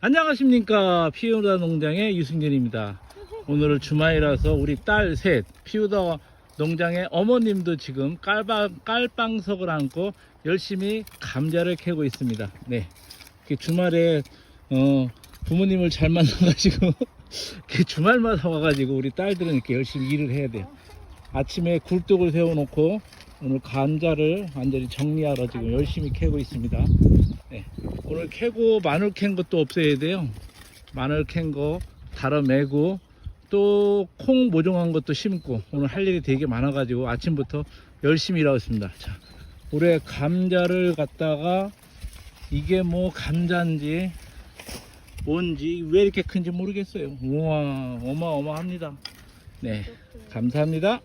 안녕하십니까. 피우다 농장의 유승준입니다. 오늘은 주말이라서 우리 딸 셋 피우다 농장의 어머님도 지금 깔방, 깔방석을 안고 열심히 감자를 캐고 있습니다. 네. 주말에 어, 부모님을 잘 만나가지고 주말마다 와가지고 우리 딸들은 이렇게 열심히 일을 해야 돼요. 아침에 굴뚝을 세워놓고 오늘 감자를 완전히 정리하러 지금 열심히 캐고 있습니다. 네. 오늘 캐고 마늘 캔 것도 없애야 돼요. 마늘 캔 거 달아 매고 또 콩 모종한 것도 심고 오늘 할 일이 되게 많아 가지고 아침부터 열심히 일하고 있습니다. 자, 올해 감자를 갖다가 이게 뭐 감자인지 뭔지 왜 이렇게 큰지 모르겠어요. 우와 어마어마합니다. 네 감사합니다.